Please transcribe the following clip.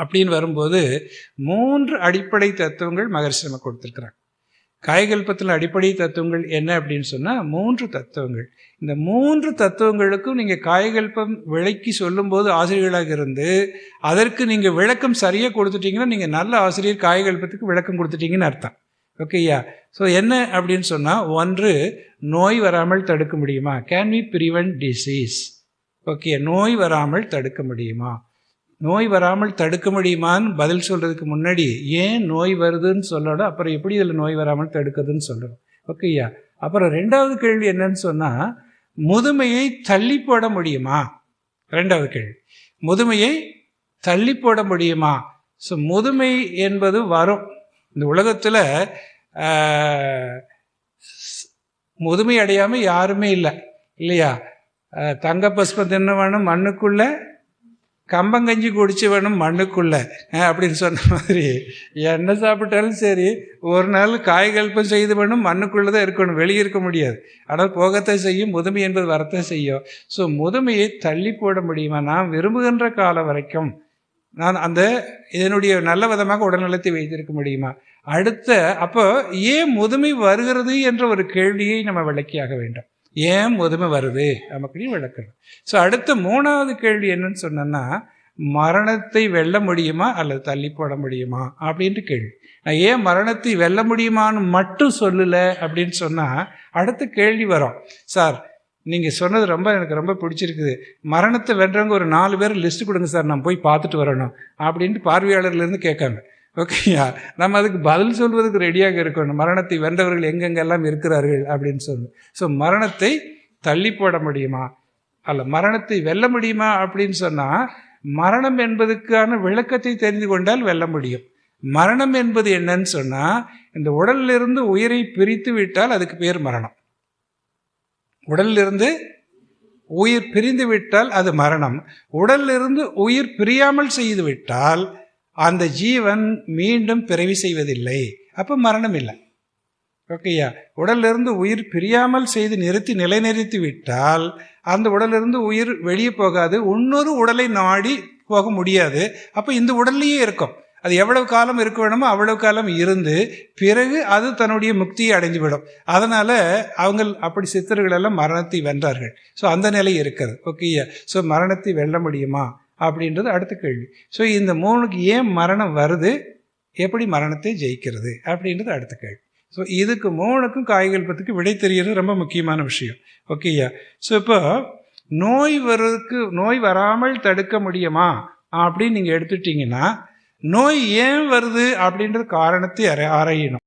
அப்படின்னு வரும்போது மூன்று அடிப்படை தத்துவங்கள் மகர்ஷி நம்ம கொடுத்துருக்குறாங்க. காய்கல்பத்தில் அடிப்படை தத்துவங்கள் என்ன அப்படின்னு சொன்னால் மூன்று தத்துவங்கள். இந்த மூன்று தத்துவங்களுக்கும் நீங்கள் காயகல்பம் விளக்கி சொல்லும்போது ஆசிரியர்களாக இருந்து அதற்கு நீங்கள் விளக்கம் சரியாக கொடுத்துட்டீங்கன்னா நீங்கள் நல்ல ஆசிரியர் காயகல்பத்துக்கு விளக்கம் கொடுத்துட்டீங்கன்னு அர்த்தம். ஓகேயா ஸோ என்ன அப்படின்னு சொன்னால் ஒன்று நோய் வராமல் தடுக்க முடியுமா? Can we prevent disease okay நோய் வராமல் தடுக்க முடியுமா? நோய் வராமல் தடுக்க முடியுமான்னு பதில் சொல்கிறதுக்கு முன்னாடி ஏன் நோய் வருதுன்னு சொல்லணும்? அப்புறம் எப்படி இதில் நோய் வராமல் தடுக்குதுன்னு சொல்லணும்? ஓகேயா அப்புறம் ரெண்டாவது கேள்வி என்னன்னு சொன்னால் முதுமையை தள்ளி போட முடியுமா? ரெண்டாவது கேள்வி. முதுமையை தள்ளி போட முடியுமா? ஸோ முதுமை என்பது வரும். இந்த உலகத்தில் முதுமை அடையாமல் யாருமே இல்லை. இல்லையா? தங்க பஸ்பம் தின்னவனும் மண்ணுக்குள்ளே கம்பங்கஞ்சி குடிச்சு வேணும் மண்ணுக்குள்ள. அப்படின்னு சொன்ன மாதிரி என்ன சாப்பிட்டாலும் சரி ஒரு நாள் காய்கல்பம் செய்து வேணும் மண்ணுக்குள்ளே தான் இருக்கணும் வெளியே இருக்க முடியாது. ஆனால் போகத்தை செய்யும் முதுமை என்பது வரத்தை செய்யும். ஸோ முதுமையை தள்ளி போட முடியுமா? நான் விரும்புகின்ற காலம் வரைக்கும் நான் அந்த இதனுடைய நல்ல விதமாக உடல்நலத்தை வைத்திருக்க முடியுமா? அடுத்த அப்போ ஏன் முதுமை வருகிறது என்ற ஒரு கேள்வியை நம்ம விளக்கியாக வேண்டும். ஏன் முதுமை வருது? அப்படின்னு விளக்கணும் ஸோ அடுத்த மூணாவது கேள்வி என்னன்னு சொன்னேன்னா மரணத்தை வெல்ல முடியுமா அல்லது தள்ளி போட முடியுமா? அப்படின்ட்டு கேள்வி. நான் ஏன் மரணத்தை வெல்ல முடியுமான்னு மட்டும் சொல்லலை அப்படின்னு சொன்னால் அடுத்த கேள்வி வரும். சார் நீங்கள் சொன்னது ரொம்ப எனக்கு ரொம்ப பிடிச்சிருக்குது. மரணத்தை வென்றவங்க ஒரு நாலு பேர் லிஸ்ட்டு கொடுங்க சார் நான் போய் பார்த்துட்டு வரணும். அப்படின்ட்டு பார்வையாளர்லேருந்து கேட்காங்க. ஓகேயா நம்ம அதுக்கு பதில் சொல்வதுக்கு ரெடியாக இருக்கணும். மரணத்தை வென்றவர்கள் எங்கெங்கெல்லாம் இருக்கிறார்கள் அப்படின்னு சொல்லணும் ஸோ மரணத்தை தள்ளி போட முடியுமா? அல்ல மரணத்தை வெல்ல முடியுமா அப்படின்னு சொன்னால் மரணம் என்பதுக்கான விளக்கத்தை தெரிந்து கொண்டால் வெல்ல முடியும். மரணம் என்பது என்னன்னு சொன்னால் இந்த உடலிலிருந்து உயிரை பிரித்து விட்டால் அதுக்கு பேர் மரணம். உடலிலிருந்து உயிர் பிரிந்து விட்டால் அது மரணம். உடலிலிருந்து உயிர் பிரியாமல் செய்து விட்டால் அந்த ஜீவன் மீண்டும் பிறவி செய்வதில்லை. அப்போ மரணம் இல்லை. ஓகேயா உடலிருந்து உயிர் பிரியாமல் செய்து நிறுத்தி நிலைநிறுத்தி விட்டால் அந்த உடலிருந்து உயிர் வெளியே போகாது இன்னொரு உடலை நாடி போக முடியாது. அப்போ இந்த உடல்லையே இருக்கும். அது எவ்வளவு காலம் இருக்க வேணுமோ அவ்வளவு காலம் இருந்து பிறகு அது தன்னுடைய முக்தியை அடைஞ்சு விடும் அதனால் அவங்க அப்படி சித்தர்கள் எல்லாம் மரணத்தை வென்றார்கள். ஸோ அந்த நிலை இருக்கிறது. ஓகேயா ஸோ மரணத்தை வெல்ல முடியுமா? அப்படின்றது அடுத்த கேள்வி. ஸோ இந்த மூணுக்கு ஏன் மரணம் வருது? எப்படி மரணத்தை ஜெயிக்கிறது? அப்படின்றது அடுத்த கேள்வி. ஸோ இதுக்கு மூணுக்கும் காய்கல்பத்துக்கு விடை தெரியறது ரொம்ப முக்கியமான விஷயம். ஓகேயா ஸோ இப்போ நோய் வர்றதுக்கு நோய் வராமல் தடுக்க முடியுமா? அப்படின்னு நீங்கள் எடுத்துட்டிங்கன்னா நோய் ஏன் வருது அப்படின்ற காரணத்தை அரை ஆராயணும்.